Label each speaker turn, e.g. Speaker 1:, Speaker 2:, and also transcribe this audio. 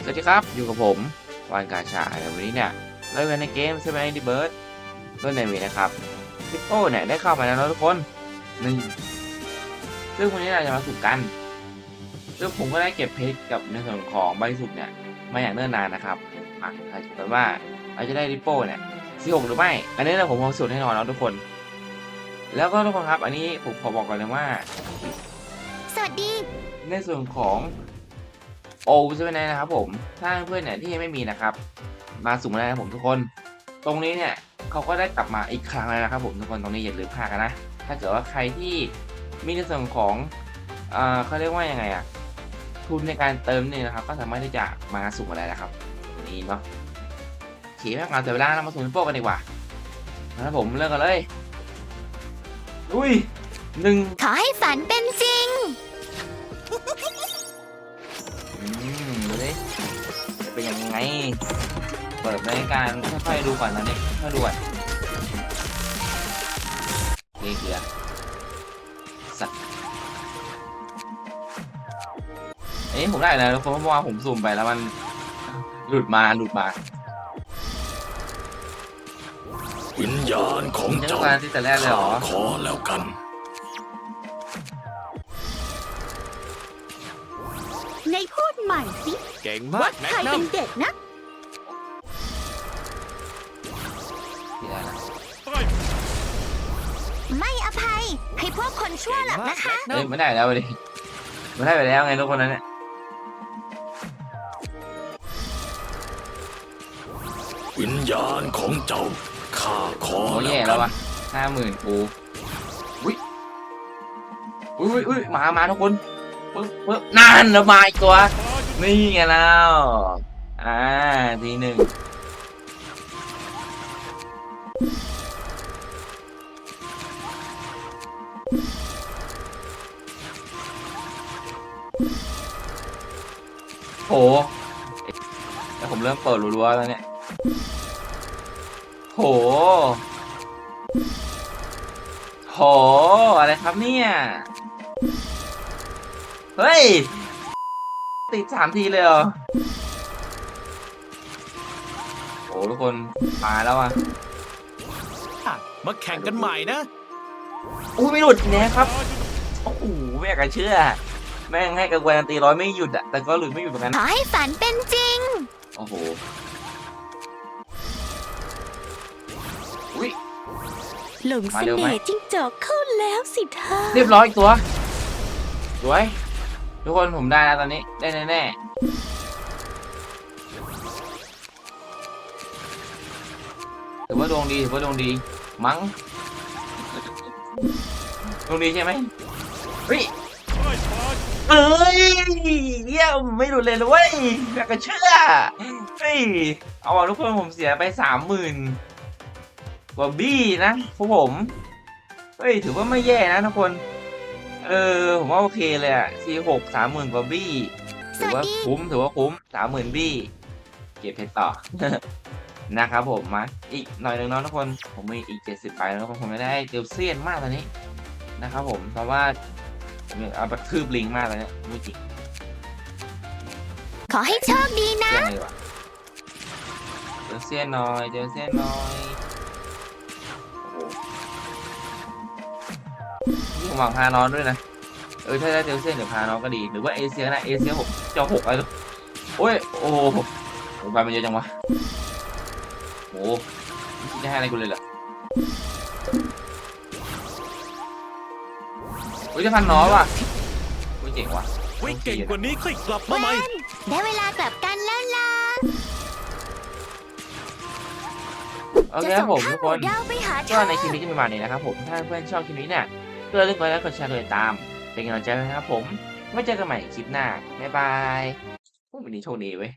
Speaker 1: สวัสดีครับ อยู่กับผมวานกาชาในวันนี้เนี่ยเราอยู่ในเกมใช่ไหมดิเบิร์ดต้นในวีนะครับพิโป้เนี่ยได้เข้ามาแล้วนะทุกคนนี่ซึ่งวันนี้เราจะมาสุ่มกัน ซึ่งผมก็ได้เก็บเพชรกับในส่วนของใบสุ่มเนี่ยมาอย่างเนิ่นนานนะครับอะถ้าเกิดว่าเราจะได้ริปโป้เนี่ยซีหกหรือไม่ อันนี้เราผมเอาสูตรแน่นอนแล้วทุกคน แล้วก็ทุกคนครับ อันนี้ผมขอบอกก่อนเลยว่า
Speaker 2: สวัสดี
Speaker 1: ในส่วนของ โอใช่ไหมนะครับผม ถ้าเพื่อนเนี่ยที่ยังไม่มีนะครับ มาสุ่มแล้วนะครับผมทุกคน ตรงนี้เนี่ยเขาก็ได้กลับมาอีกครั้งแล้วนะครับผมทุกคนตรงนี้อย่าลืมพลาดกันนะ ถ้าเกิดว่าใครที่มีในส่วนของเอ่อเขาเรียกว่ายังไงอะทุนในการเติมเนี่ยนะครับ ก็สามารถที่จะมาสุ่มอะไรนะครับตรงนี้เนาะขี่แม่งานเสียเวลาเรามาสุ่มโป๊กันดีกว่านะครับผมเริ่มกันเลยอุ้ยหนึ่ง
Speaker 2: ขอให้ฝันเป็นจริง
Speaker 1: เป็นยังไง เปิดรายการค่อยๆดูก่อนนะเนี่ยค่อยๆดูก่อนเกลือสัตว์เอ้ยผมได้แล้วเพราะว่าผมซูมไปแล้วมันหลุดมาหลุดมา
Speaker 3: วิญญาณของ
Speaker 1: เจ้า
Speaker 3: เจ้า
Speaker 1: การที่แต่แรกเลยเหรอ
Speaker 3: ขอแล้วกัน
Speaker 2: ในพูดใหม่สิ
Speaker 4: เก่งมา
Speaker 2: ว่ากใครเป็นเด็กนะ
Speaker 1: ที่ได้นะ
Speaker 2: ไม่อภัย ให้พวกคนชั่วหลับนะคะ
Speaker 1: เอ้ยไม่ได้แล้วดิไม่ได้ไปแล้วไงทุกคนนั้นเนี่ย
Speaker 3: วิญญาณของเจ้าข้าขอ
Speaker 1: โอ้
Speaker 3: แล้
Speaker 1: แย่
Speaker 3: ว
Speaker 1: แล้ว
Speaker 3: กั
Speaker 1: วะ
Speaker 3: น
Speaker 1: ห้าหมื่นกูอุ้ยอุ้ยอุ้ยอุ้ยมามาทุกคนปึ๊บปึ๊บนั่นแล้วมาอีกตัว นี่ไงแล้วอ่าทีหนึ่งโหแต่ผมเริ่มเปิดรัวๆแล้วเนี่ย โห โห อะไรครับเนี่ย เฮ้ย ติดสามทีเลยเหรอ โอ้ทุกคนมาแล้วอะ
Speaker 4: มาแข่งกันใหม่นะ
Speaker 1: อู้ไม่หลุดเนี่ยครับ โอ้โหไม่อยากจะเชื่อ แม่งให้กระกวนตีร้อยไม่หยุดอะแต่ก็หลุดไม่หยุดเหมือนกัน
Speaker 2: ขอให้ฝันเป็นจริง
Speaker 1: โอ้โห อุ้ย
Speaker 2: หลง
Speaker 1: มา
Speaker 2: เส
Speaker 1: เร็วไหม
Speaker 2: น่ห์จิ้งจอกเข้าแล้วสิเธอ
Speaker 1: เรียบร้อยอีกตัว สวย ทุกคนผมได้แล้วตอนนี้ ได้แน่ๆถือว่าดวงดีถือว่าดวงดี มั้งดวงดีใช่ไหมเฮ้ยเอ้ยเยี่ยมไม่หลุดเลยนะเว้ยอยากจะเชื่อเฮ้ยเอาอะทุกคนผมเสียไปสามหมื่นกว่าบี้นะพวกผม เฮ้ยถือว่าไม่แย่นะทุกคน เออ ผมว่าโอเคเลยอะซีหกสามหมื่นกว่าบี้ถือว่า
Speaker 2: สวัสดี
Speaker 1: คุ้มถือว่าคุ้มสามหมื่นบี้ เก็บเพชรต่อนะครับผมมาอีกหน่อยหนึ่งเนาะทุกคนผมมีอีกเจ็ดสิบไปแล้วผมไม่ได้เดลเซียนมากตอนนี้นะครับผมเพราะว่าผมเอาไปคืบลิงมากตอนนี้ไม่จริง
Speaker 2: ขอให้โชคดีนะ
Speaker 1: เซียนเลยดีกว่าเดลเซียนหน่อยเดลเซียนหน่อย หวังพาน้องด้วยนะ เออถ้าได้เดลเซียนเดี๋ยวพาน้องก็ดี หรือว่าเอเชียนะเอเชียผมจะหกอะไรโอ้ย โอ้โหผมไปมันเยอะจังวะโอ้โหไม่คิดจะให้อะไรกูเลยเหรออุ้ยจะพันน้อยว่ะอุ้ยเจ๋งว่ะ
Speaker 4: ไว้เก่งกว่านี้ค่อยกลับมาใหม่
Speaker 2: ได้เวลากลับกันแล้วล่ะ
Speaker 1: โอเค
Speaker 2: จะ
Speaker 1: ครับ
Speaker 2: ส่ง
Speaker 1: ผม
Speaker 2: ข้า
Speaker 1: ทุ
Speaker 2: ว
Speaker 1: ก
Speaker 2: ห
Speaker 1: ค
Speaker 2: มู
Speaker 1: น
Speaker 2: ดาวไปหาเธ
Speaker 1: ก็
Speaker 2: อ
Speaker 1: ในคลิปนี้จะมีประมาณนี้นะครับผม ถ้าเพื่อนชอบคลิปนี้เนี่ย ก็อย่าลืมกดไลค์กดแชร์กดติดตาม เป็นกำลังใจนะครับผม ไว้เจอกันใหม่คลิปหน้า บ๊ายบายโอ้วันนี้โชคดีเว้ย